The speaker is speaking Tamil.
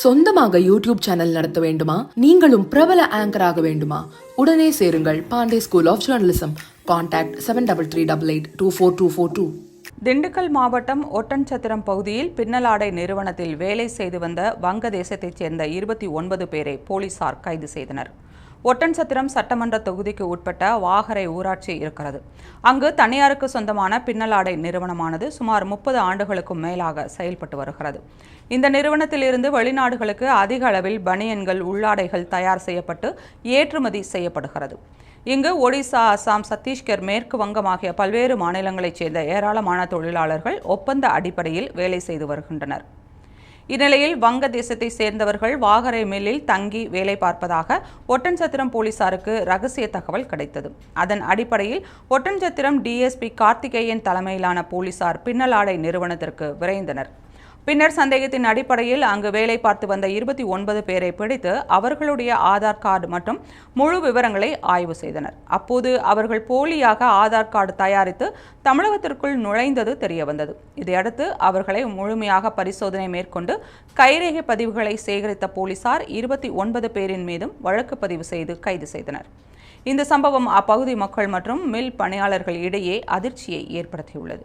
சொந்தமாக யூடியூப் சேனல் நடத்த வேண்டுமா? நீங்களும் பிரபல ஆங்கராக வேண்டுமா? உடனே சேருங்கள் Pandey school of journalism contact seven double three double eight two four two four two Dindigul மாவட்டம் ஒட்டன்சத்திரம் பகுதியில் பின்னலாடை நிறுவனத்தில் வேலை செய்து வந்த வங்கதேசத்தைச் சேர்ந்த இருபத்தி ஒன்பது பேரை போலீசார் கைது செய்தனர். ஒட்டன்சத்திரம் சட்டமன்ற தொகுதிக்கு உட்பட்ட வாகரை ஊராட்சி இருக்கிறது. அங்கு தனியாருக்கு சொந்தமான பின்னலாடை நிறுவனமானது சுமார் முப்பது ஆண்டுகளுக்கும் மேலாக செயல்பட்டு வருகிறது. இந்த நிறுவனத்திலிருந்து வெளிநாடுகளுக்கு அதிக அளவில் பனியன்கள் உள்ளாடைகள் தயார் செய்யப்பட்டு ஏற்றுமதி செய்யப்படுகிறது. இங்கு ஒடிசா அசாம் சத்தீஸ்கர் மேற்கு வங்கம் ஆகிய பல்வேறு மாநிலங்களைச் சேர்ந்த ஏராளமான தொழிலாளர்கள் ஒப்பந்த அடிப்படையில் வேலை செய்து வருகின்றனர். இந்நிலையில் வங்கதேசத்தை சேர்ந்தவர்கள் வாகரை மில்லில் தங்கி வேலை பார்ப்பதாக ஒட்டன்சத்திரம் போலீசாருக்கு ரகசிய தகவல் கிடைத்தது. அதன் அடிப்படையில் ஒட்டன்சத்திரம் டிஎஸ்பி கார்த்திகேயன் தலைமையிலான போலீசார் பின்னலாடை நிறுவனத்திற்கு விரைந்தனர். பின்னர் சந்தேகத்தின் அடிப்படையில் அங்கு வேலை பார்த்து வந்த இருபத்தி ஒன்பது பேரை பிடித்து அவர்களுடைய ஆதார் கார்டு மற்றும் முழு விவரங்களை ஆய்வு செய்தனர். அப்போது அவர்கள் போலியாக ஆதார் கார்டு தயாரித்து தமிழகத்திற்குள் நுழைந்தது தெரியவந்தது. இதையடுத்து அவர்களை முழுமையாக பரிசோதனை மேற்கொண்டு கைரேகை பதிவுகளை சேகரித்த போலீசார் இருபத்தி ஒன்பது பேரின் மீதும் வழக்கு பதிவு செய்து கைது செய்தனர். இந்த சம்பவம் அப்பகுதி மக்கள் மற்றும் மில் பணியாளர்கள் இடையே அதிர்ச்சியை ஏற்படுத்தியுள்ளது.